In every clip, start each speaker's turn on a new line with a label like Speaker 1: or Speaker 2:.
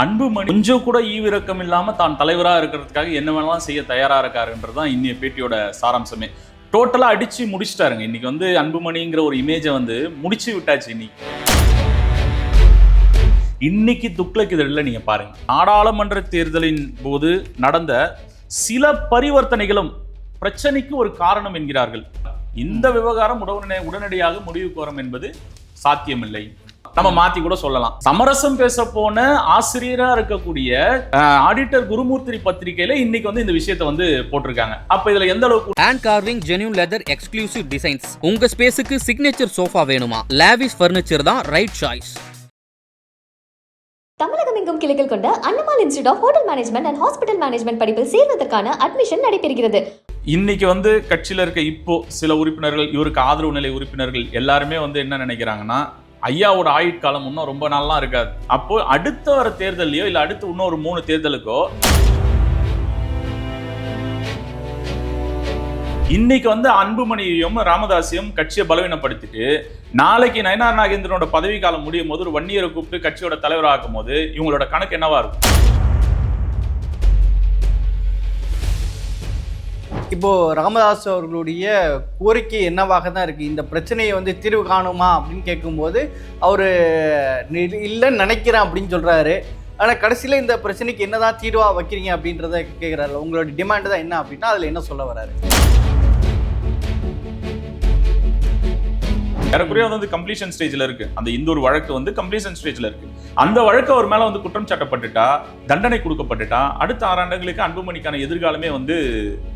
Speaker 1: அன்புமணி கொஞ்சம் கூட ஈவிரக்கம் இல்லாம தான் தலைவராக இருக்கிறதுக்காக என்ன வேணாலும் செய்ய தயாரா இருக்காருன்றது தான் இன்னைய பேட்டியோட சாராம்சமே. டோட்டலா அடிச்சு முடிச்சிட்டாருங்க. இன்னைக்கு வந்து அன்புமணிங்கிற ஒரு இமேஜை வந்து முடிச்சு விட்டாச்சு இன்னைக்கு. இன்னைக்கு துக்ளக் இதழில் நீங்கள் பாருங்க. நாடாளுமன்ற தேர்தலின் போது நடந்த சில பரிவர்த்தனைகளும் பிரச்சனைக்கு ஒரு காரணம் என்கிறார்கள். இந்த விவகாரம் உடனே உடனடியாக முடிவுக்கு வரும் என்பது சாத்தியமில்லை. நம்ம மாத்தி கூட சொல்லலாம். சமரசம் பேச போன ஆசிரியரா இருக்கக்கூடிய ஆடிட்டர் குருமூர்த்தி பத்திரிகையில இன்னைக்கு வந்து இந்த விஷயத்தை வந்து போட்டிருக்காங்க. அப்ப இதுல எந்த அளவுக்கு
Speaker 2: hand carving genuine leather exclusive designs உங்க ஸ்பேஸுக்கு சிக்னேச்சர் சோஃபா வேணுமா? லாவிஷ் ஃபர்னிச்சர் தான் ரைட் சாய்ஸ்
Speaker 3: தமிழகம் எங்கும் கிளைகள் கொண்ட Annamal institute of hotel management and hospital management படிப்பில் சேர்வதற்கான அட்மிஷன் நடைபெறுகிறது.
Speaker 1: இன்னைக்கு வந்து கட்சியில இருக்க இப்போ சில உறுப்பினர்கள் இவருக்கு ஆதரவு நிலை உறுப்பினர்கள் எல்லாருமே வந்து என்ன நினைக்கிறாங்கன்னா ஐயாவோட ஆயுட்காலம் இன்னும் ரொம்ப நாள்லாம் இருக்காது. அப்போ அடுத்த வர தேர்தலையோ இல்லை அடுத்து இன்னொரு மூணு தேர்தலுக்கோ இன்னைக்கு வந்து அன்புமணியையும் ராமதாஸையும் கட்சியை பலவீனப்படுத்திட்டு நாளைக்கு நயனார் நாகேந்திரனோட பதவி காலம் முடியும் போது ஒரு வன்னியரை கூப்பிட்டு கட்சியோட தலைவராகும் போது இவங்களோட கணக்கு என்னவா இருக்கும்?
Speaker 4: இப்போது ராமதாஸ் அவர்களுடைய கோரிக்கை என்னவாக தான் இருக்குது இந்த பிரச்சனையை வந்து தீர்வு காணுமா அப்படின்னு கேட்கும்போது அவர் இல்லைன்னு நினைக்கிறேன் அப்படின்னு சொல்கிறாரு ஆனால் கடைசியில் இந்த பிரச்சனைக்கு என்னதான் தீர்வாக வைக்கிறீங்க அப்படின்றத கேட்குறாரு உங்களோட டிமாண்டு தான் என்ன அப்படின்னா அதில் என்ன சொல்ல வராரு
Speaker 1: ஏறக்குறைய வந்து கம்ப்ளீஷன் ஸ்டேஜ்ல இருக்கு. அந்த இந்த ஒரு வழக்கு வந்து கம்ப்ளீஷன் ஸ்டேஜ்ல இருக்கு. அந்த வழக்கு அவர் மேல வந்து குற்றம் சாட்டப்பட்டுட்டா தண்டனை கொடுக்கப்பட்டுட்டா அடுத்த ஆறாண்டுகளுக்கு அன்புமணிக்கான எதிர்காலமே வந்து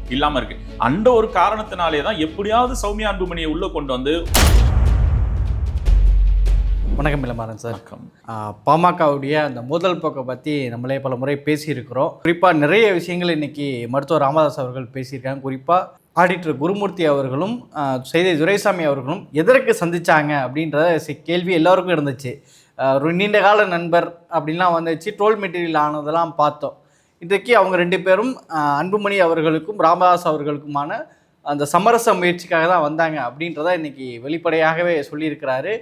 Speaker 1: இல்லாம இருக்கு. அந்த ஒரு காரணத்தினாலே தான் எப்படியாவது சௌமியா அன்புமணியை உள்ள கொண்டு வந்து
Speaker 4: வணக்கம் இளமாறன் சார். ஆஹ் பாமகவுடைய அந்த முதல் போக்கை பற்றி நம்மளே பல முறை பேசியிருக்கிறோம். குறிப்பாக நிறைய விஷயங்கள் இன்னைக்கு மருத்துவர் ராமதாஸ் அவர்கள் பேசியிருக்காங்க. குறிப்பாக ஆடிட்டர் குருமூர்த்தி அவர்களும் செய்தி துரைசாமி அவர்களும் எதற்கு சந்தித்தாங்க அப்படின்ற கேள்வி எல்லாருக்கும் இருந்துச்சு. ஒரு நீண்ட கால நண்பர் அப்படின்லாம் வந்துச்சு. ட்ரோல் மெட்டீரியல் ஆனதெல்லாம் பார்த்தோம். இன்றைக்கு அவங்க ரெண்டு பேரும் அன்புமணி அவர்களுக்கும் ராமதாஸ் அவர்களுக்குமான அந்த சமரச முயற்சிக்காக தான் வந்தாங்க அப்படின்றத இன்றைக்கி வெளிப்படையாகவே சொல்லியிருக்கிறாரு.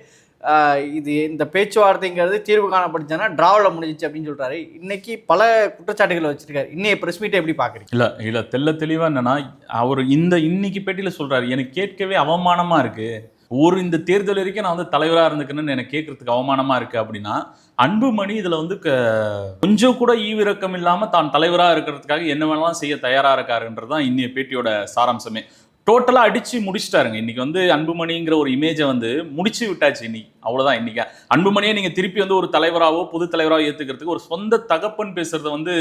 Speaker 4: இது இந்த பேச்சுவார்த்தைங்கிறது தீர்வு காணப்பட்டுச்சுன்னா டிராவில் முடிஞ்சிச்சு அப்படின்னு சொல்றாரு. இன்னைக்கு பல குற்றச்சாட்டுகளை வச்சிருக்காரு. இன்னைய பிரஸ் மீட்டை எப்படி பார்க்குறீங்க
Speaker 1: இல்லை இல்லை தெல்ல தெளிவா என்னன்னா அவர் இந்த இன்னைக்கு பேட்டியில சொல்றாரு. எனக்கு கேட்கவே அவமானமா இருக்கு. ஒரு இந்த தேர்தல் வரைக்கும் நான் வந்து தலைவராக இருந்துக்கணும்னு எனக்கு கேட்கறதுக்கு அவமானமா இருக்கு அப்படின்னா அன்புமணி இதில் வந்து க- கொஞ்சம் கூட ஈவிரக்கம் இல்லாமல் தான் தலைவராக இருக்கிறதுக்காக என்ன வேணாலும் செய்ய தயாராக இருக்காருன்றது தான் இன்னைய பேட்டியோட சாராம்சமே. டோட்டலாக அடித்து முடிச்சிட்டாருங்க. இன்றைக்கி வந்து அன்புமணிங்கிற ஒரு இமேஜை வந்து முடிச்சு விட்டாச்சு இன்னைக்கு அவ்வளோதான் இன்றைக்கி அன்புமணியை நீங்கள் திருப்பி வந்து ஒரு தலைவராகவோ பொது தலைவராகவோ ஏற்றுக்கிறதுக்கு ஒரு சொந்த தகப்பன் பேசுறத வந்து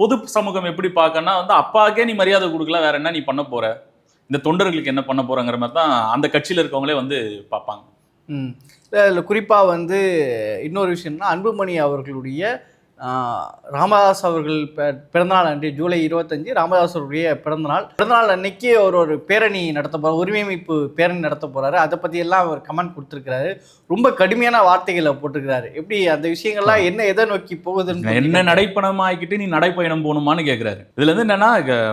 Speaker 1: பொது சமூகம் எப்படி பார்க்கன்னா வந்து அப்பாக்கே நீ மரியாதை கொடுக்கல வேற என்ன நீ பண்ண போகிற இந்த தொண்டர்களுக்கு என்ன பண்ண போகிறங்கிற மாதிரி தான் அந்த கட்சியில் இருக்கவங்களே வந்து பார்ப்பாங்க.
Speaker 4: ம். இதில் குறிப்பாக வந்து இன்னொரு விஷயம்னா அன்புமணி அவர்களுடைய ராமதாஸ் அவர்கள் பிறந்தநாள் அன்று ஜூலை இருபத்தஞ்சு ராமதாஸ் அவருடைய பிறந்தநாள். பிறந்தநாள் அன்னைக்கு அவர் ஒரு பேரணி நடத்த போகிறார் உரிமை மீட்பு பேரணி நடத்த போகிறாரு அதை பற்றியெல்லாம் அவர் கமெண்ட் கொடுத்துருக்கிறாரு. ரொம்ப கடுமையான வார்த்தைகளை போட்டிருக்கிறாரு. எப்படி அந்த விஷயங்கள்லாம் என்ன எதை நோக்கி போகுதுன்னு
Speaker 1: என்ன நடைப்பயணம் ஆகிக்கிட்டு நீ நடைப்பயணம் போகணுமான்னு கேட்குறாரு இதுல இருந்து என்னன்னா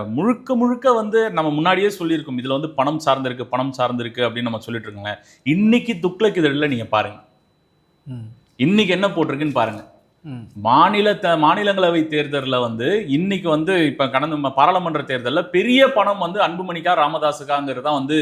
Speaker 1: முழுக்க முழுக்க வந்து நம்ம முன்னாடியே சொல்லியிருக்கோம். இதுல வந்து பணம் சார்ந்திருக்கு பணம் சார்ந்திருக்கு அப்படின்னு நம்ம சொல்லிட்டு இருக்கோங்க இன்னைக்கு துக்ளக் இதழில் நீங்க பாருங்க.
Speaker 4: ம்.
Speaker 1: இன்னைக்கு என்ன போட்டிருக்குன்னு பாருங்க.
Speaker 4: ம்
Speaker 1: மாநில மாநிலங்களவை தேர்தலில் வந்து இன்னைக்கு வந்து இப்போ கடந்த பாராளுமன்ற தேர்தலில் பெரிய பணம் வந்து அன்புமணிக்கா ராமதாஸுக்காங்கிறது தான் வந்து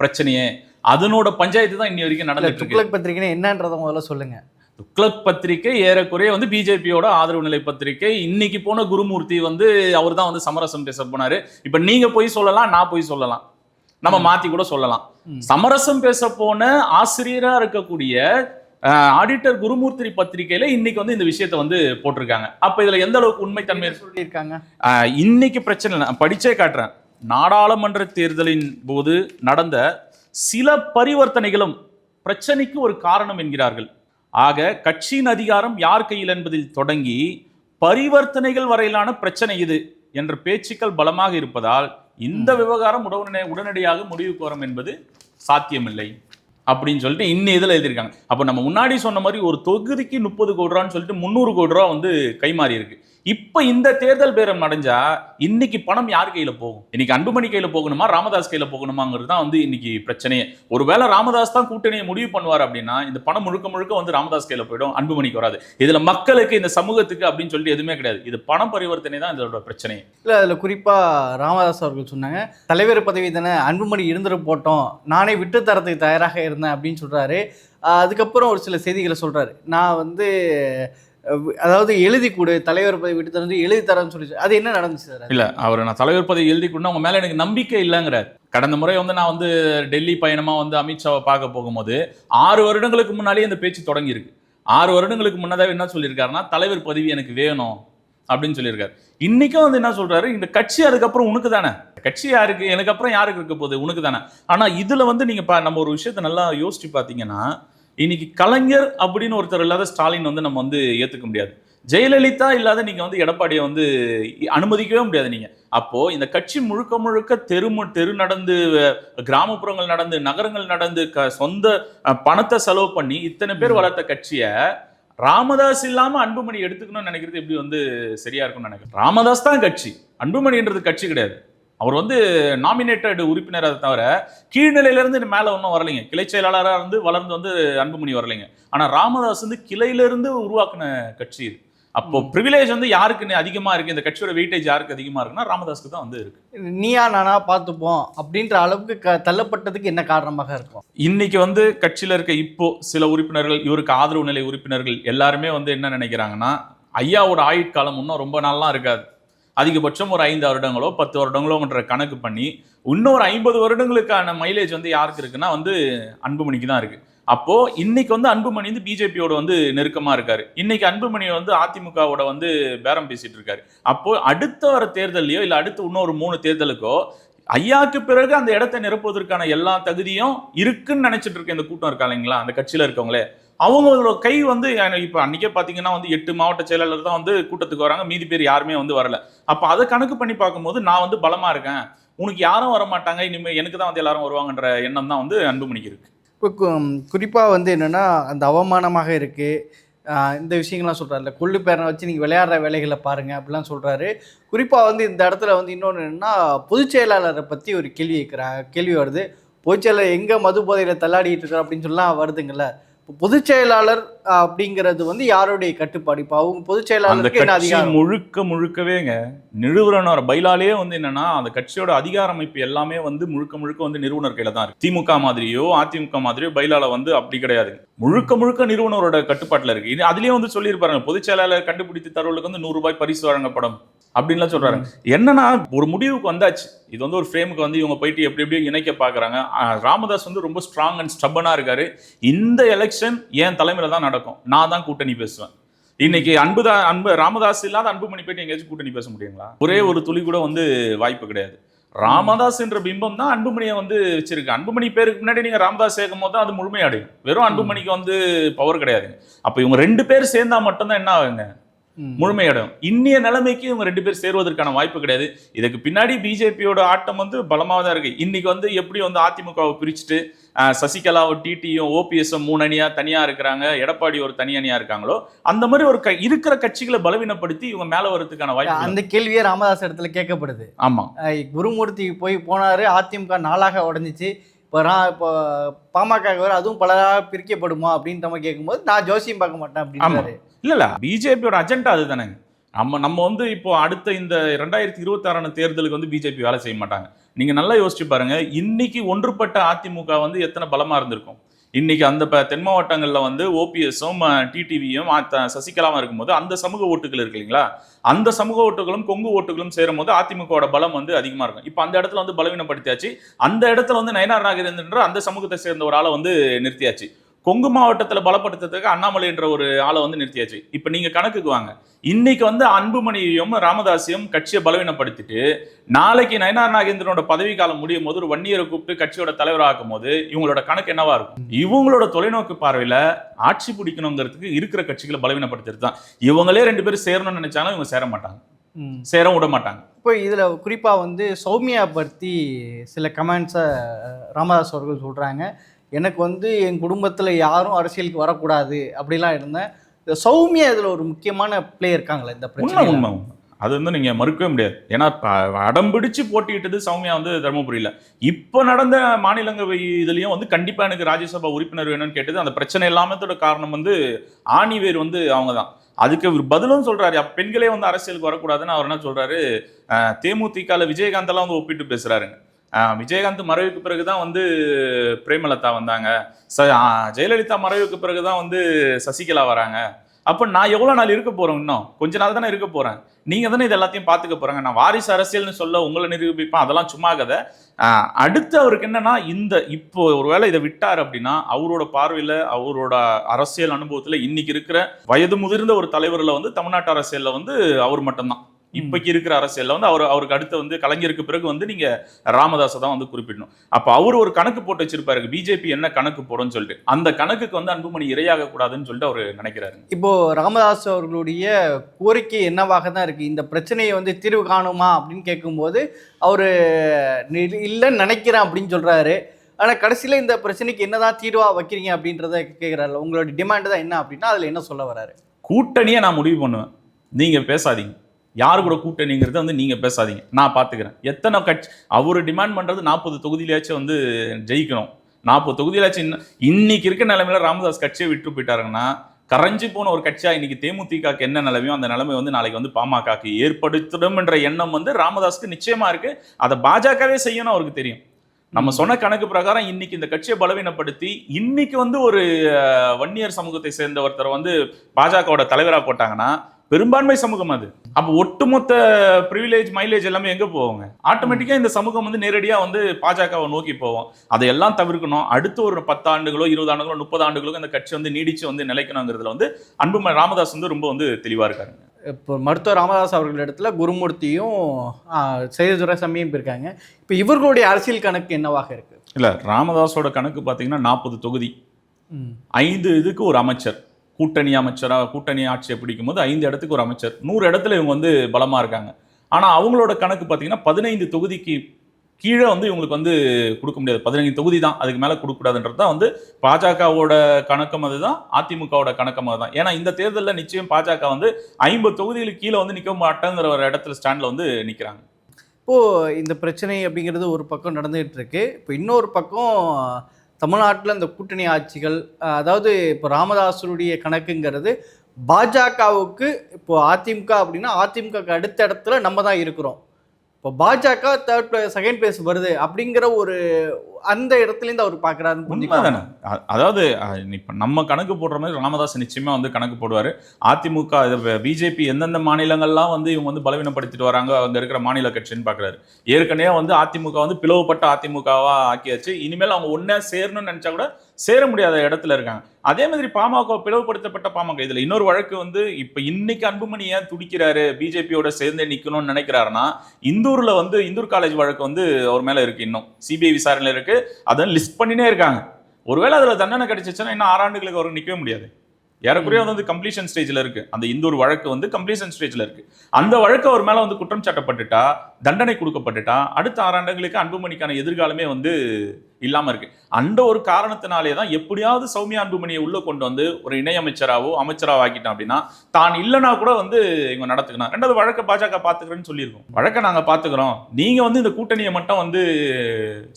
Speaker 1: பிரச்சனையே. அதனோட பஞ்சாயத்து தான் இன்னி வரைக்கும் நடந்துட்டு இருக்கு.
Speaker 4: துக்ளக் பத்திரிகைன்னா என்னன்றதை முதல்ல சொல்லுங்க.
Speaker 1: துக்ளக் பத்திரிகை ஏறக்குறைய வந்து பிஜேபியோட ஆதரவு நிலை பத்திரிகை. இன்னைக்கு போன குருமூர்த்தி வந்து அவர் தான் வந்து சமரசம் பேச போனாரு. இப்ப நீங்க போய் சொல்லலாம் நான் போய் சொல்லலாம். நம்ம மாத்தி கூட சொல்லலாம். சமரசம் பேச போன ஆசிரியரா இருக்கக்கூடிய ஆடிட்டர் குருமூர்த்தி பத்திரிகையில இன்னைக்கு வந்து இந்த விஷயத்தை வந்து போட்டிருக்காங்க. அப்ப இதுல எந்த அளவுக்கு உண்மைத்தன்மை இருக்கு?
Speaker 4: சொல்லியிருக்காங்க?
Speaker 1: இன்னைக்கு பிரச்சனை இல்லை. நான் படிச்சே காட்டுறேன். நாடாளுமன்ற தேர்தலின் போது நடந்த சில பரிவர்த்தனைகளும் பிரச்சனைக்கு ஒரு காரணம் என்கிறார்கள். ஆக கட்சியின் அதிகாரம் யார் கையில் என்பதில் தொடங்கி பரிவர்த்தனைகள் வரையிலான பிரச்சனை இது என்ற பேச்சுக்கள் பலமாக இருப்பதால் இந்த விவகாரம் உடனே உடனடியாக முடிவுக்கு வரும் என்பது சாத்தியமில்லை. அப்படின்னு சொல்லிட்டு இன்னும் இதில் எழுதியிருக்காங்க. அப்போ நம்ம முன்னாடி சொன்ன மாதிரி ஒரு தொகுதிக்கு முப்பது கோடி ரூபான்னு சொல்லிட்டு முந்நூறு கோடி ரூபா வந்து கைமாறி இருக்கு. இப்போ இந்த தேர்தல் பேரம் அடைஞ்சா இன்னைக்கு பணம் யார் கையில் போகும்? இன்னைக்கு அன்புமணி கையில் போகணுமா? ராமதாஸ் கையில் போகணுமாங்கிறது தான் வந்து இன்னைக்கு பிரச்சனையே. ஒருவேளை ராமதாஸ் தான் கூட்டணியை முடிவு பண்ணுவார் அப்படின்னா இந்த பணம் முழுக்க முழுக்க வந்து ராமதாஸ் கையில் போயிடும் அன்புமணிக்கு வராது. இதில் மக்களுக்கு இந்த சமூகத்துக்கு அப்படின்னு சொல்லிட்டு எதுவுமே கிடையாது. இது பண பரிவர்த்தனை தான் இதோட பிரச்சனை
Speaker 4: இல்லை அதில் குறிப்பாக ராமதாஸ் அவர்கள் சொன்னாங்க தலைவர் பதவி தானே அன்புமணி இருந்துட்டு போட்டோம். நானே விட்டு தரத்துக்கு தயாராக இருந்தேன் அப்படின்னு சொல்கிறாரு அதுக்கப்புறம் ஒரு சில செய்திகளை சொல்கிறாரு நான் வந்து அதாவது எழுதி கொடு தலைவர் பதவி விட்டு தந்து எழுதி தரேன்னு சொல்லி அது என்ன நடந்துச்சு சார்?
Speaker 1: இல்லை அவர் நான் தலைவர் பதவி எழுதி கொடுனா அவங்க மேலே எனக்கு நம்பிக்கை இல்லைங்கிறார். கடந்த முறை வந்து நான் வந்து டெல்லி பயணமாக வந்து அமித்ஷாவை பார்க்க போகும்போது ஆறு வருடங்களுக்கு முன்னாலே இந்த பேச்சு தொடங்கியிருக்கு. ஆறு வருடங்களுக்கு முன்னதாக என்ன சொல்லியிருக்காருன்னா தலைவர் பதவி எனக்கு வேணும் அப்படின்னு சொல்லியிருக்காரு. இன்னைக்கும் வந்து என்ன சொல்கிறாரு இந்த கட்சி அதுக்கப்புறம் உனக்கு தானே கட்சி யாருக்கு? எனக்கு அப்புறம் யாருக்கு இருக்க போகுது? உனக்கு தானே. ஆனா இதுல வந்து நீங்க பா- நம்ம ஒரு விஷயத்த நல்லா யோசிச்சு பார்த்தீங்கன்னா இன்னைக்கு கலைஞர் அப்படின்னு ஒருத்தர் இல்லாத ஸ்டாலின் வந்து நம்ம வந்து ஏத்துக்க முடியாது. ஜெயலலிதா இல்லாத நீங்க வந்து எடப்பாடியை வந்து அனுமதிக்கவே முடியாது நீங்க. அப்போ இந்த கட்சி முழுக்க முழுக்க தெரு மு- தெரு நடந்து கிராமப்புறங்கள் நடந்து நகரங்கள் நடந்து க- சொந்த பணத்தை செலவு பண்ணி இத்தனை பேர் வளர்த்த கட்சியை ராமதாஸ் இல்லாம அன்புமணி எடுத்துக்கணும்னு நினைக்கிறது எப்படி வந்து சரியா இருக்கும்னு நினைக்கிறேன். ராமதாஸ் தான் கட்சி. அன்புமணின்றது கட்சி கிடையாது. அவர் வந்து நாமினேட்டட் உறுப்பினரை தவிர கீழ்நிலையில இருந்து மேல ஒன்றும் வரலைங்க. கிளை செயலாளராக இருந்து வளர்ந்து வந்து அன்புமணி வரலைங்க. ஆனா ராமதாஸ் வந்து கிளையில இருந்து உருவாக்குன கட்சி இது. அப்போ ப்ரிவிலேஜ் வந்து யாருக்கு நி- அதிகமா இருக்கு? இந்த கட்சியோட வெயிட்டேஜ் யாருக்கு அதிகமா இருக்குன்னா ராமதாஸ்க்கு தான் வந்து இருக்கு.
Speaker 4: நீயா நானா பார்த்துப்போம் அப்படின்ற அளவுக்கு க தள்ளப்பட்டதுக்கு என்ன காரணமாக இருக்கும்?
Speaker 1: இன்னைக்கு வந்து கட்சியில இருக்க இப்போ சில உறுப்பினர்கள் இவருக்கு ஆதரவு நிலை உறுப்பினர்கள் எல்லாருமே வந்து என்ன நினைக்கிறாங்கன்னா ஐயாவோட ஆயுட்காலம் இன்னும் ரொம்ப நாள்லாம் இருக்காது. அதிகபட்சம் ஒரு ஐந்து வருடங்களோ பத்து வருடங்களோன்ற கணக்கு பண்ணி இன்னொரு ஐம்பது வருடங்களுக்கான மைலேஜ் வந்து யாருக்கு இருக்குன்னா வந்து அன்புமணிக்கு தான் இருக்கு. அப்போ இன்னைக்கு வந்து அன்புமணி வந்து பிஜேபியோட வந்து நெருக்கமா இருக்காரு. இன்னைக்கு அன்புமணி வந்து அதிமுகவோட வந்து பேரம் பேசிட்டு இருக்காரு. அப்போ அடுத்த வர தேர்தல்லையோ இல்லை அடுத்து இன்னொரு மூணு தேர்தலுக்கோ ஐயாக்கு பிறகு அந்த இடத்தை நிரப்புவதற்கான எல்லா தகுதியும் இருக்குன்னு நினைச்சிட்டு இருக்க இந்த கூட்டம் இருக்கா இல்லைங்களா? அந்த கட்சியில இருக்கவங்களே. அவங்களோட கை வந்து இப்போ அன்றைக்கே அன்னைக்கே வந்து எட்டு மாவட்ட செயலாளர் தான் வந்து கூட்டத்துக்கு வராங்க. மீதி பேர் யாருமே வந்து வரல. அப்போ அதை கணக்கு பண்ணி பார்க்கும்போது நான் வந்து பலமா இருக்கேன். உனக்கு யாரும் வர மாட்டாங்க இனிமே எனக்கு தான் வந்து எல்லாரும் வருவாங்கன்ற எண்ணம் தான் வந்து அன்புமணிக்கு இருக்கு.
Speaker 4: இப்போ குறிப்பாக வந்து என்னென்னா அந்த அவமானமாக இருக்குது இந்த விஷயங்கள்லாம் சொல்கிறாருல கொள்ளு பேரனை வச்சு நீங்கள் விளையாடுற வேலைகளை பாருங்கள் அப்படிலாம் சொல்கிறாரு குறிப்பாக வந்து இந்த இடத்துல வந்து இன்னொன்று என்னென்னா பொதுச் செயலாளரை பற்றி ஒரு கேள்வி கேட்குறா கேள்வி வருது. பொதுச் செயலாளர் எங்கே மது போதையில் தள்ளாடிட்டு இருக்கார் அப்படின்னு சொல்லலாம் வருதுங்களே இப்போ பொதுச் செயலாளர் அப்படிங்கிறது வந்து யாருடைய கட்டுப்பாடு? இப்போ அவங்க பொதுச் செயலாளருக்கு என்ன அதிகாரம்?
Speaker 1: முழுக்க முழுக்கவேங்க நிறுவனர் பைலாலே வந்து என்னன்னா அந்த கட்சியோட அதிகார அமைப்பு எல்லாமே வந்து முழுக்க முழுக்க வந்து நிறுவனர் கையில தான் இருக்கு. திமுக மாதிரியோ அதிமுக மாதிரியோ பைலால வந்து அப்படி கிடையாதுங்க முழுக்க முழுக்க நிறுவனரோட கட்டுப்பாட்டுல இருக்கு. இது அதுலயே வந்து சொல்லியிருப்பாருங்க பொதுச் செயலாளர் கண்டுபிடித்து தருவர்களுக்கு வந்து நூறு ரூபாய் பரிசு வழங்கப்படும். அப்படின்லாம் சொல்றாங்க என்னன்னா ஒரு முடிவுக்கு வந்தாச்சு. இது வந்து ஒரு ஃப்ரேமுக்கு வந்து இவங்க போயிட்டு எப்படி எப்படியோ இணைக்க பாக்குறாங்க. ஆஹ் ராமதாஸ் வந்து ரொம்ப ஸ்ட்ராங் அண்ட் ஸ்டப்பனா இருக்காரு. இந்த எலெக்ஷன் என் தலைமையில தான் நடக்கும். நான் தான் கூட்டணி பேசுவேன். இன்னைக்கு அன்புதா அன்பு ராமதாஸ் இல்லாத அன்புமணி போயிட்டு எங்கேயாச்சும் கூட்டணி பேச முடியுங்களா? ஒரே ஒரு துளி கூட வந்து வாய்ப்பு கிடையாது. ராமதாஸ் என்ற பிம்பம் தான் அன்புமணியை வந்து வச்சிருக்கு. அன்புமணி பேருக்கு முன்னாடி நீங்க ராமதாஸ் சேர்க்கும் போது தான் அது முழுமையடையும். வெறும் அன்புமணிக்கு வந்து பவர் கிடையாதுங்க. அப்ப இவங்க ரெண்டு பேர் சேர்ந்தா மட்டும்தான் என்ன ஆகுங்க. முழுமையடையும். இன்னிய நிலைமைக்கு இவங்க ரெண்டு பேர் சேருவதற்கான வாய்ப்பு கிடையாது. இதுக்கு பின்னாடி பிஜேபியோட ஆட்டம் வந்து பலமாக தான் இருக்கு. இன்னைக்கு வந்து எப்படி வந்து அதிமுகவை பிரிச்சுட்டு சசிகலாவும் டிடியும் ஓபிஎஸும் மூணு அணியா தனியா இருக்கிறாங்க எடப்பாடி ஒரு தனி அணியா இருக்காங்களோ அந்த மாதிரி ஒரு இருக்கிற கட்சிகளை பலவீனப்படுத்தி இவங்க மேல வரதுக்கான வாய்ப்பு
Speaker 4: அந்த கேள்வியே ராமதாஸ் இடத்துல கேட்கப்படுது.
Speaker 1: ஆமா.
Speaker 4: குருமூர்த்தி போய் போனார் அதிமுக நாளாக உடஞ்சிச்சு. இப்போ நான் இப்போ பாமக வேறு அதுவும் பலராக பிரிக்கப்படுமா அப்படின்னு நம்ம கேட்கும்போது நான் ஜோசியம் பார்க்க மாட்டேன் அப்படின்றாரு.
Speaker 1: இல்லை இல்லை பிஜேபியோட அஜெண்டா அதுதானேங்க நம்ம நம்ம வந்து இப்போ அடுத்த இந்த ரெண்டாயிரத்தி இருபத்தாறான தேர்தலுக்கு வந்து பிஜேபி வேலை செய்ய மாட்டாங்க. நீங்கள் நல்லா யோசிச்சு பாருங்க இன்னைக்கு ஒன்றுபட்ட அதிமுக வந்து எத்தனை பலமாக இருந்திருக்கும். இன்னைக்கு அந்த ப- தென் மாவட்டங்களில் வந்து ஓபிஎஸும் டிடிவியும் சசிகலாவும் இருக்கும்போது அந்த சமூக ஓட்டுகள் இருக்கு இல்லைங்களா? அந்த சமூக ஓட்டுகளும் கொங்கு ஓட்டுகளும் சேரும் போது அதிமுகவோட பலம் வந்து அதிகமாக இருக்கும். இப்போ அந்த இடத்துல வந்து பலவீனப்படுத்தியாச்சு. அந்த இடத்துல வந்து நயனார் நாகேந்திரன்ற அந்த சமூகத்தை சேர்ந்த ஒரு ஆளை வந்து நிறுத்தியாச்சு. கொங்கு மாவட்டத்துல பலப்படுத்துறதுக்கு அண்ணாமலை என்ற ஒரு ஆளை வந்து நிறுத்தியாச்சு. இப்போ நீங்க கணக்குக்கு வாங்க. இன்னைக்கு வந்து அன்புமணியையும் ராமதாஸையும் கட்சியை பலவீனப்படுத்திட்டு நாளைக்கு நயனார் நாகேந்திரனோட பதவி காலம் முடியும் போது ஒரு வன்னியரை கூப்பிட்டு கட்சியோட தலைவர் ஆக்கும் போது இவங்களோட கணக்கு என்னவா இருக்கும்? இவங்களோட தொலைநோக்கு பார்வையில ஆட்சி பிடிக்கணுங்கிறதுக்கு இருக்கிற கட்சிகளை பலவீனப்படுத்துறது தான். இவங்களே ரெண்டு பேரும் சேரணும்னு நினைச்சாலும் இவங்க சேர மாட்டாங்க. சேர விட மாட்டாங்க.
Speaker 4: இப்போ இதில் குறிப்பாக வந்து சௌமியா பற்றி சில கமெண்ட்ஸை ராமதாஸ் அவர்கள் சொல்கிறாங்க எனக்கு வந்து என் குடும்பத்தில் யாரும் அரசியலுக்கு வரக்கூடாது அப்படிலாம் இருந்தேன். இந்த சௌமியா இதுல ஒரு முக்கியமான பிளே இருக்காங்களே இந்த பிரச்சனை
Speaker 1: உண்மை. அது வந்து நீங்க மறுக்கவே முடியாது. ஏன்னா அடம் பிடிச்சு போட்டியிட்டது சௌமியா வந்து தருமபுரியில. இப்போ நடந்த மாநிலங்களவை இதுலயும் வந்து கண்டிப்பா எனக்கு ராஜ்யசபா உறுப்பினர் வேணும்னு கேட்டது. அந்த பிரச்சனை எல்லாமத்தோட காரணம் வந்து ஆணிவேர் வந்து அவங்க தான் அதுக்கு இவர் பதிலும் சொல்றாரு. பெண்களே வந்து அரசியலுக்கு வரக்கூடாதுன்னு அவர் என்ன சொல்றாரு? அஹ், தேமுதிகல விஜயகாந்த் எல்லாம் வந்து ஒப்பிட்டு பேசுறாருங்க. விஜயகாந்த் மறைவுக்கு பிறகுதான் வந்து பிரேமலதா வந்தாங்க. ச ஜெயலலிதா மறைவுக்கு பிறகுதான் வந்து சசிகலா வராங்க. அப்போ நான் எவ்வளோ நாள் இருக்க போகிறேன் இன்னும்? கொஞ்ச நாள் தானே இருக்க போகிறேன் நீங்கள் தானே இது எல்லாத்தையும் பார்த்துக்க போகிறாங்க நான் வாரிசு அரசியல்னு சொல்ல உங்களை நிரூபிப்பேன். அதெல்லாம் சும்மா கதை அடுத்து அவருக்கு என்னன்னா இந்த இப்போ ஒருவேளை இதை விட்டார் அப்படின்னா அவரோட பார்வையில் அவரோட அரசியல் அனுபவத்தில் இன்னைக்கு இருக்கிற வயது முதிர்ந்த ஒரு தலைவரில் வந்து தமிழ்நாட்டு அரசியலில் வந்து அவர் மட்டும்தான். இப்போக்கு இருக்கிற அரசியல்ல வந்து அவர் அவருக்கு அடுத்து வந்து கலைஞருக்கு பிறகு வந்து நீங்க ராமதாஸை தான் வந்து குறிப்பிடணும். அப்ப அவர் ஒரு கணக்கு போட்டு வச்சிருப்பாரு பிஜேபி என்ன கணக்கு போடும்னு சொல்லிட்டு. அந்த கணக்குக்கு வந்து அன்புமணி இரையாக கூடாதுன்னு சொல்லிட்டு அவர் நினைக்கிறாரு.
Speaker 4: இப்போ ராமதாஸ் அவர்களுடைய கோரிக்கை என்னவாக தான் இருக்கு? இந்த பிரச்சனையை வந்து தீர்வு காணுமா அப்படின்னு கேட்கும்போது அவர் இல்லைன்னு நினைக்கிறேன் அப்படின்னு சொல்றாரு. ஆனா கடைசியில இந்த பிரச்சனைக்கு என்னதான் தீர்வா வைக்கிறீங்க அப்படின்றத கேட்குறாரு உங்களோட டிமாண்ட் தான் என்ன அப்படின்னா அதுல என்ன சொல்ல வராரு?
Speaker 1: கூட்டணியை நான் முடிவு பண்ணுவேன். நீங்க பேசாதீங்க. யாரு கூட கூட்டணிங்கிறத வந்து நீங்க பேசாதீங்க. நான் பாத்துக்கிறேன். எத்தனை கட்சி அவர் டிமாண்ட் பண்றது நாற்பது தொகுதியிலாச்சும் வந்து ஜெயிக்கணும். நாற்பது தொகுதியிலாச்சும் இன்னும் இன்னைக்கு இருக்க நிலைமையில ராமதாஸ் கட்சியை விட்டு போயிட்டாருங்கன்னா கரைஞ்சு போன ஒரு கட்சியா இன்னைக்கு தேமுதிகக்கு என்ன நிலைமையோ அந்த நிலைமை வந்து நாளைக்கு வந்து பாமகக்கு ஏற்படுத்திடும் என்ற எண்ணம் வந்து ராமதாஸ்க்கு நிச்சயமா இருக்கு. அதை பாஜகவே செய்யணும் அவருக்கு தெரியும். நம்ம சொன்ன கணக்கு பிரகாரம் இன்னைக்கு இந்த கட்சியை பலவீனப்படுத்தி இன்னைக்கு வந்து ஒரு வன்னியர் சமூகத்தை சேர்ந்த ஒருத்தர் வந்து பாஜகவோட தலைவரா போட்டாங்கன்னா பெரும்பான்மை சமூகம் அது. அப்போ ஒட்டுமொத்த ப்ரிவிலேஜ் மைலேஜ் எல்லாமே எங்க போவாங்க ஆட்டோமேட்டிக்கா இந்த சமூகம் வந்து நேரடியா வந்து பாஜகவை நோக்கி போவோம். அதையெல்லாம் தவிர்க்கணும். அடுத்த ஒரு பத்து ஆண்டுகளோ இருபது ஆண்டுகளோ முப்பது ஆண்டுகளோ இந்த கட்சி வந்து நீடிச்சு வந்து நிலைக்கணுங்கிறதுல வந்து அன்புமணி ராமதாஸ் வந்து ரொம்ப வந்து தெளிவா இருக்காரு
Speaker 4: இப்போ மருத்துவர் ராமதாஸ் அவர்கள் இடத்துல குருமூர்த்தியும் செய்தி துரைசாமியும் போயிருக்காங்க. இப்போ இவர்களுடைய அரசியல் கணக்கு என்னவாக இருக்கு?
Speaker 1: இல்ல ராமதாஸோட கணக்கு பாத்தீங்கன்னா நாற்பது தொகுதி. ஐந்து இதுக்கு ஒரு அமைச்சர். கூட்டணி அமைச்சராக கூட்டணி ஆட்சியை பிடிக்கும் போது ஐந்து இடத்துக்கு ஒரு அமைச்சர். நூறு இடத்துல இவங்க வந்து பலமாக இருக்காங்க. ஆனால் அவங்களோட கணக்கு பார்த்தீங்கன்னா பதினைந்து தொகுதிக்கு கீழே வந்து இவங்களுக்கு வந்து கொடுக்க முடியாது. பதினைந்து தொகுதி தான். அதுக்கு மேலே கொடுக்கக்கூடாதுன்றது தான் வந்து பாஜகவோட கணக்கம் அதுதான் அதிமுகவோட கணக்கம் அதுதான். ஏன்னா இந்த தேர்தலில் நிச்சயம் பாஜக வந்து ஐம்பது தொகுதிகளுக்கு கீழே வந்து நிற்க மாட்டேங்கிற ஒரு இடத்துல ஸ்டாண்டில் வந்து நிற்கிறாங்க
Speaker 4: இப்போது இந்த பிரச்சனை அப்படிங்கிறது ஒரு பக்கம் நடந்துகிட்டு இருக்கு. இப்போ இன்னொரு பக்கம் தமிழ்நாட்டில் இந்த கூட்டணி ஆட்சிகள் அதாவது இப்போ ராமதாஸருடைய கணக்குங்கிறது பாஜகவுக்கு இப்போ அதிமுக அப்படின்னா அதிமுகவுக்கு அடுத்த இடத்துல நம்ம தான் இருக்கிறோம். இப்போ பாஜக தேர்ட் பிளேஸ் செகண்ட் பிளேஸ் வருது அப்படிங்கிற ஒரு அந்த இடத்துலேருந்து அவர்
Speaker 1: பார்க்குறாரு அதாவது இப்போ நம்ம கணக்கு போடுற மாதிரி ராமதாஸ் நிச்சயமாக வந்து கணக்கு போடுவார். அதிமுக பிஜேபி எந்தெந்த மாநிலங்கள்லாம் வந்து இவங்க வந்து பலவீனப்படுத்திட்டு வராங்க அங்கே இருக்கிற மாநில கட்சின்னு பார்க்குறாரு ஏற்கனவே வந்து அதிமுக வந்து பிளவுபட்ட அதிமுகவாக ஆக்கியாச்சு. இனிமேல் அவங்க ஒன்றா சேரணும்னு நினச்சா கூட சேர முடியாத இடத்துல இருக்காங்க. அதே மாதிரி பாமக பிளவுபடுத்தப்பட்ட பாமக இதில் இன்னொரு வழக்கு வந்து இப்போ இன்னைக்கு அன்புமணி ஏன் துடிக்கிறாரு பிஜேபியோட சேர்ந்து நிற்கணும்னு நினைக்கிறாருன்னா இந்தூரில் வந்து இந்தூர் காலேஜ் வழக்கு வந்து அவர் மேலே இருக்கு இன்னும். சிபிஐ விசாரணையில் இருக்கு. அதை லிஸ்ட் பண்ணினே இருக்காங்க. ஒருவேளை அதுல தண்டனை கிடைச்சிச்சுன்னா இன்னும் ஆறாண்டுகளுக்கு அவருக்கு நிக்கவே முடியாது. ஏறக்குறைய வந்து கம்ப்ளீஷன் ஸ்டேஜ்ல இருக்கு. அந்த இந்தூர் வழக்கு வந்து கம்ப்ளீஷன் ஸ்டேஜ்ல இருக்கு. அந்த வழக்கு அவர் மேல வந்து குற்றம் சாட்டப்பட்டுட்டா தண்டனை கொடுக்கப்பட்டுட்டா அடுத்த ஆறாண்டுகளுக்கு அன்புமணிக்கான எதிர்காலமே வந்து இல்லாம இருக்கு. அந்த ஒரு காரணத்தினாலே தான் எப்படியாவது சௌமியா அன்புமணியை உள்ள கொண்டு வந்து ஒரு இணையமைச்சராவோ அமைச்சராவோ ஆக்கிட்டோம் அப்படின்னா தான் இல்லைனா கூட வந்து இவங்க நடத்துக்கணும். ரெண்டாவது வழக்கை பாஜக பாத்துக்கிறேன்னு சொல்லியிருக்கோம். வழக்கை நாங்க பாத்துக்கிறோம். நீங்க வந்து இந்த கூட்டணியை மட்டும் வந்து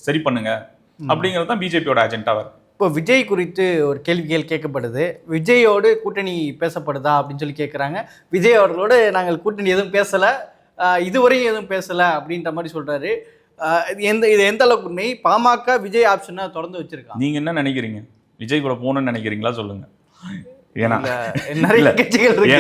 Speaker 1: சரி பண்ணுங்க அப்படிங்கிறது தான் பிஜேபியோட அஜெண்டாவா இருக்கு
Speaker 4: இப்போ விஜய் குறித்து ஒரு கேள்விகள் கேட்கப்படுது. விஜயோடு கூட்டணி பேசப்படுதா அப்படின்னு சொல்லி கேட்குறாங்க. விஜய் அவர்களோடு நாங்கள் கூட்டணி எதுவும் பேசலை. இதுவரையும் எதுவும் பேசலை அப்படின்ற மாதிரி சொல்கிறாரு எந்த இது எந்த அளவுக்கு உண்மை? பாமக விஜய் ஆப்ஷனை தொடர்ந்து வச்சிருக்காங்க
Speaker 1: நீங்க என்ன நினைக்கிறீங்க? விஜய் கூட போகணும்னு நினைக்கிறீங்களா? சொல்லுங்க. ஏன்னா
Speaker 4: நிறைய. கட்சிகள்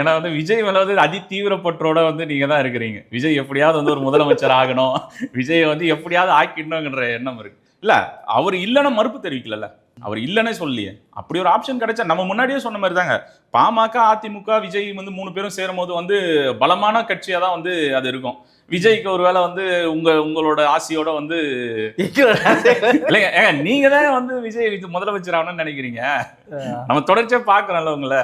Speaker 1: ஏன்னா வந்து விஜய் மேல வந்து அதி தீவிரப்பற்றோட வந்து நீங்க தான் இருக்கிறீங்க. விஜய் எப்படியாவது வந்து ஒரு முதலமைச்சர் ஆகணும். விஜயை வந்து எப்படியாவது ஆக்கிடணுங்கிற எண்ணம் இருக்கு. இல்ல அவர் இல்லைன்னா மறுப்பு தெரிவிக்கல அவர் இல்லைன்னே சொல்லியே அப்படி ஒரு ஆப்ஷன் கிடைச்சா நம்ம முன்னாடியே சொன்ன மாதிரி தாங்க. பாமக அதிமுக விஜய் வந்து மூணு பேரும் சேரும் போது வந்து பலமான கட்சியாக தான் வந்து அது இருக்கும். விஜய்க்கு ஒருவேளை வந்து உங்க உங்களோட ஆசையோட வந்து இல்லைங்க ஏங்க நீங்க தான் வந்து விஜய் முதலமைச்சர் ஆகணும்னு நினைக்கிறீங்க? நம்ம தொடர்ச்சியா பாக்குறோம்ல உங்களை.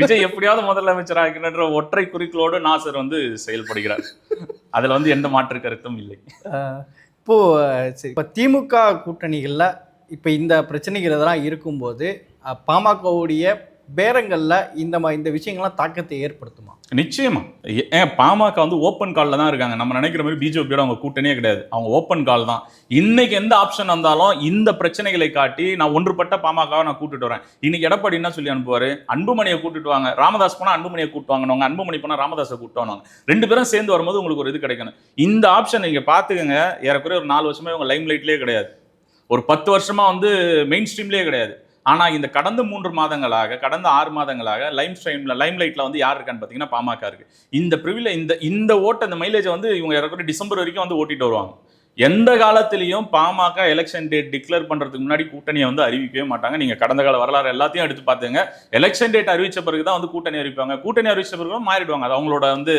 Speaker 1: விஜய் எப்படியாவது முதலமைச்சர் ஆக்கணுன்ற ஒற்றை குறிக்கோளோடு நாசர் வந்து செயல்படுகிறார். அதுல வந்து எந்த மாற்று கருத்தும் இல்லை.
Speaker 4: இப்போது சரி இப்போ திமுக கூட்டணிகளில் இப்போ இந்த பிரச்சனைகள் இதெல்லாம் இருக்கும்போது பாமகவுடைய பேரங்களில் இந்த மா இந்த விஷயங்கள்லாம் தாக்கத்தை ஏற்படுத்துமா?
Speaker 1: நிச்சயமா. ஏ- ஏன் பாமக வந்து ஓப்பன் காலில் தான் இருக்காங்க. நம்ம நினைக்கிற மாதிரி பிஜேபியோட அவங்க கூட்டணியே கிடையாது. அவங்க ஓப்பன் கால் தான். இன்னைக்கு எந்த ஆப்ஷன் வந்தாலும் இந்த பிரச்சனைகளை காட்டி நான் ஒன்றுபட்ட பாமகவை நான் கூட்டிட்டு வரேன். இன்னைக்கு எடப்பாடி என்ன சொல்லி அனுப்புவார்? அன்புமணியை கூட்டிட்டு வாங்க. ராமதாஸ் போனால் அன்புமணியை கூட்டுவாங்க அன்புமணி போனால் ராமதாஸை கூட்டுவாங்க ரெண்டு பேரும் சேர்ந்து வரும்போது உங்களுக்கு ஒரு இது கிடைக்கணும். இந்த ஆப்ஷன் நீங்கள் பார்த்துக்கங்க. ஏறக்குறைய ஒரு நாலு வருஷமா இவங்க லைம் லைட்லேயே கிடையாது. ஒரு பத்து வருஷமா வந்து மெயின் ஸ்ட்ரீம்லேயே கிடையாது. ஆனால் இந்த கடந்த மூன்று மாதங்களாக கடந்த ஆறு மாதங்களாக லைம் ஸ்ட்ரைமில் லைம் லைட்டில் வந்து யார் இருக்கான்னு பார்த்தீங்கன்னா பாமக இருக்கு. இந்த ப்ரிவில இந்த இந்த ஓட்ட இந்த மைலேஜை வந்து இவங்க இறக்குற டிசம்பர் வரைக்கும் வந்து ஓட்டிட்டு வருவாங்க. எந்த காலத்திலையும் பாமக எலெக்ஷன் டேட் டிக்ளேர் பண்ணுறதுக்கு முன்னாடி கூட்டணியை வந்து அறிவிக்கவே மாட்டாங்க. நீங்கள் கடந்த கால வரலாறு எல்லாத்தையும் எடுத்து பார்த்துங்க எலெக்ஷன் டேட் அறிவித்த பிறகு தான் வந்து கூட்டணி அறிவிப்பாங்க. கூட்டணி அறிவித்த பிறகு மாறிடுவாங்க. அது அவங்களோட வந்து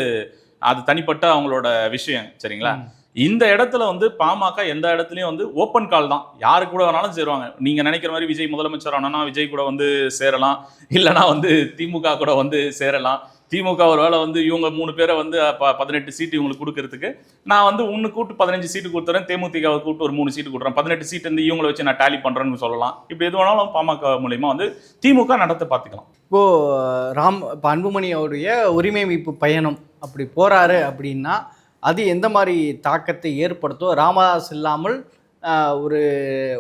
Speaker 1: அது தனிப்பட்ட அவங்களோட விஷயம் சரிங்களா? இந்த இடத்துல வந்து பாமக எந்த இடத்துலையும் வந்து ஓப்பன் கால் தான். யாரு கூட வேணாலும் சேருவாங்க. நீங்க நினைக்கிற மாதிரி விஜய் முதலமைச்சர் ஆனா விஜய் கூட வந்து சேரலாம். இல்லைன்னா வந்து திமுக கூட வந்து சேரலாம். திமுக ஒரு வேளை வந்து இவங்க மூணு பேரை வந்து ப- பதினெட்டு சீட்டு இவங்களுக்கு கொடுக்கறதுக்கு நான் வந்து ஒன்று கூட்டு பதினஞ்சு சீட்டு கொடுத்துறேன். தேமுதிகவை கூட்டு ஒரு மூணு சீட்டு கொடுக்குறேன். பதினெட்டு சீட்டு வந்து இவங்களை வச்சு நான் டேலி பண்ணுறேன்னு சொல்லலாம். இப்படி எது வேணாலும் பாமக மூலியமாக வந்து திமுக நடத்த பார்த்துக்கலாம்
Speaker 4: இப்போது ராம் இப்போ அன்புமணியோடைய உரிமை மீட்பு பயணம் அப்படி போகிறாரு அப்படின்னா அது எந்த மாதிரி தாக்கத்தை ஏற்படுத்தும் ராமதாஸ் இல்லாமல் ஒரு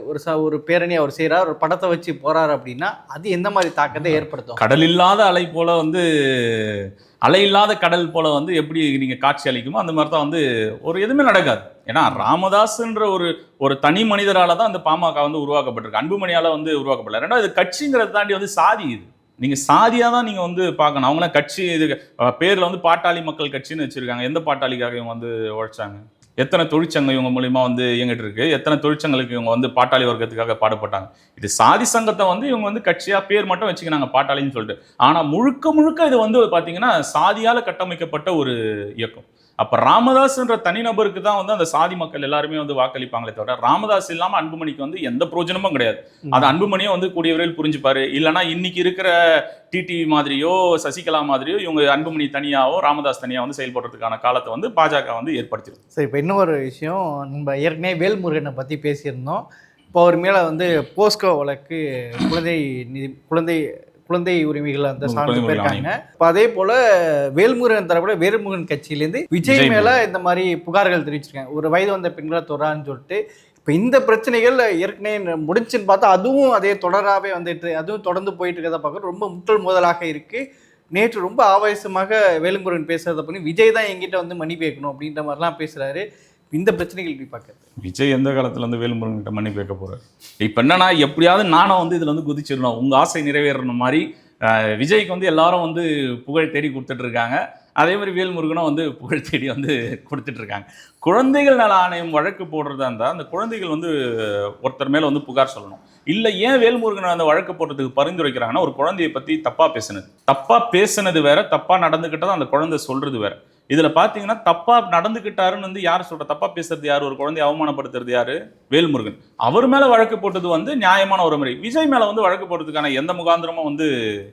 Speaker 4: ஒரு ச ஒரு பேரணி அவர் செய்கிறார் ஒரு படத்தை வச்சு போகிறார் அப்படின்னா அது எந்த மாதிரி தாக்கத்தை ஏற்படுத்தும்?
Speaker 1: கடல் இல்லாத அலை போல் வந்து அலை இல்லாத கடல் போல் வந்து எப்படி நீங்கள் காட்சி அளிக்குமோ அந்த மாதிரி தான் வந்து ஒரு எதுவுமே நடக்காது. ஏன்னா ராமதாஸ்ன்ற ஒரு ஒரு தனி மனிதரால் தான் அந்த பாமக வந்து உருவாக்கப்பட்டிருக்கு. அன்புமணியால் வந்து உருவாக்கப்படல. ரெண்டாவது கட்சிங்கிறத தாண்டி வந்து சாதி இது. நீங்கள் சாதியாக தான் நீங்கள் வந்து பார்க்கணும். அவங்களாம் கட்சி இது பேரில் வந்து பாட்டாளி மக்கள் கட்சின்னு வச்சுருக்காங்க. எந்த பாட்டாளிக்காக இவங்க வந்து உழைச்சாங்க? எத்தனை தொழிற்சங்கம் இவங்க மூலியமாக வந்து இயங்கிட்டு இருக்கு? எத்தனை தொழிற்சங்களுக்கு இவங்க வந்து பாட்டாளி வர்க்கத்துக்காக பாடுபட்டாங்க? இது சாதி சங்கத்தை வந்து இவங்க வந்து கட்சியாக பேர் மட்டும் வச்சுக்கினாங்க பாட்டாளின்னு சொல்லிட்டு. ஆனால் முழுக்க முழுக்க இது வந்து பார்த்தீங்கன்னா சாதியால் கட்டமைக்கப்பட்ட ஒரு இயக்கம். அப்ப ராமதாஸ்ன்ற தனிநபருக்கு தான் வந்து அந்த சாதி மக்கள் எல்லாருமே வந்து வாக்களிப்பாங்களே தவிர ராமதாஸ் இல்லாம அன்புமணிக்கு வந்து எந்த பிரயோஜனமும் கிடையாது. அது அன்புமணியும் வந்து கூடிய விரைவில் புரிஞ்சுப்பாரு. இல்லைன்னா இன்னைக்கு இருக்கிற டிடிவி மாதிரியோ சசிகலா மாதிரியோ இவங்க அன்புமணி தனியாவோ ராமதாஸ் தனியா வந்து செயல்படுறதுக்கான காலத்தை வந்து பாஜக வந்து ஏற்படுத்திடும்.
Speaker 4: சரி இப்போ இன்னொரு விஷயம். நம்ம ஏற்கனவே வேல்முருகனை பற்றி பேசியிருந்தோம். இப்போ அவர் மேலே வந்து போஸ்கோ வழக்கு குழந்தை நிதி குழந்தை குழந்தை உரிமைகளை வந்து
Speaker 1: ம்,
Speaker 4: சார்ந்து போயிருக்காங்க. இப்போ அதே போல வேல்முருகன் தரப்புல வேல்முருகன் கட்சியிலேருந்து விஜய் மேல. இந்த மாதிரி புகார்கள் தெரிவிச்சிருக்காங்க. ஒரு வயது வந்த பெண்களை தொடரான்னு சொல்லிட்டு இப்போ இந்த பிரச்சனைகள் ஏற்கனவே முடிச்சுன்னு பார்த்தா அதுவும் அதே தொடராகவே வந்துட்டு அதுவும் தொடர்ந்து போயிட்டு இருக்கிறத பார்க்க ரொம்ப முட்டல் முதலாக இருக்கு. நேற்று ரொம்ப ஆவேசமாக வேலுமுருகன் பேசுறத பண்ணி விஜய் தான் எங்கிட்ட வந்து மணி கேட்கணும் அப்படின்ற மாதிரிலாம் பேசுறாரு. இந்த பிரச்சனைகள் எப்படி பார்க்கறது.
Speaker 1: விஜய் எந்த காலத்துல வந்து வேலுமுருகன் கிட்ட மன்னிப்பு கேட்க போறாரு? இப்ப என்னன்னா எப்படியாவது நானும் வந்து இதுல வந்து குதிச்சிடணும். உங்க ஆசை நிறைவேறணும் மாதிரி விஜய்க்கு வந்து எல்லாரும் வந்து புகழ் தேடி கொடுத்துட்டு இருக்காங்க. அதே மாதிரி வேல்முருகனும் வந்து புகழ் தேடி வந்து கொடுத்துட்டு இருக்காங்க. குழந்தைகள் நல ஆணையம் வழக்கு போடுறதா இருந்தால் அந்த குழந்தைகள் வந்து ஒருத்தர் மேல வந்து புகார் சொல்லணும். இல்லை ஏன் வேல்முருகன் அந்த வழக்கு போடுறதுக்கு பரிந்துரைக்கிறாங்கன்னா ஒரு குழந்தையை பத்தி தப்பா பேசுனது. தப்பா பேசுனது வேற தப்பா நடந்துக்கிட்டதை அந்த குழந்தை சொல்றது வேற. இதுல பாத்தீங்கன்னா தப்பா நடந்துக்கிட்டாருன்னு வந்து யார் சொல்ற? தப்பா பேசுறது யார்? ஒரு குழந்தையை அவமானப்படுத்துறது யாரு? வேல்முருகன். அவர் மேல வழக்கு போட்டது வந்து நியாயமான ஒரு முறை. விஜய் மேல வந்து வழக்கு போடுறதுக்கான எந்த முகாந்திரமும் வந்து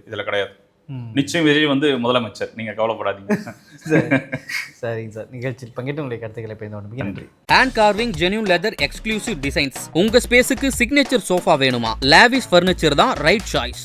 Speaker 1: இதுல கிடையாது. நிச்சயம் விஜய் வந்து முதலமைச்சர். நீங்க கவலைப்படாதீங்க.
Speaker 4: சரி. சரிங்க சார். நிகழ்ச்சியில் பங்கேற்று உங்களுடைய கருத்துக்களை பயந்து நன்றி.
Speaker 2: Hand carving genuine leather exclusive designs உங்க ஸ்பேஸுக்கு சிக்னேச்சர் சோஃபா வேணுமா? லாவிஷ் ஃபர்னிச்சர் தான் ரைட் சாய்ஸ்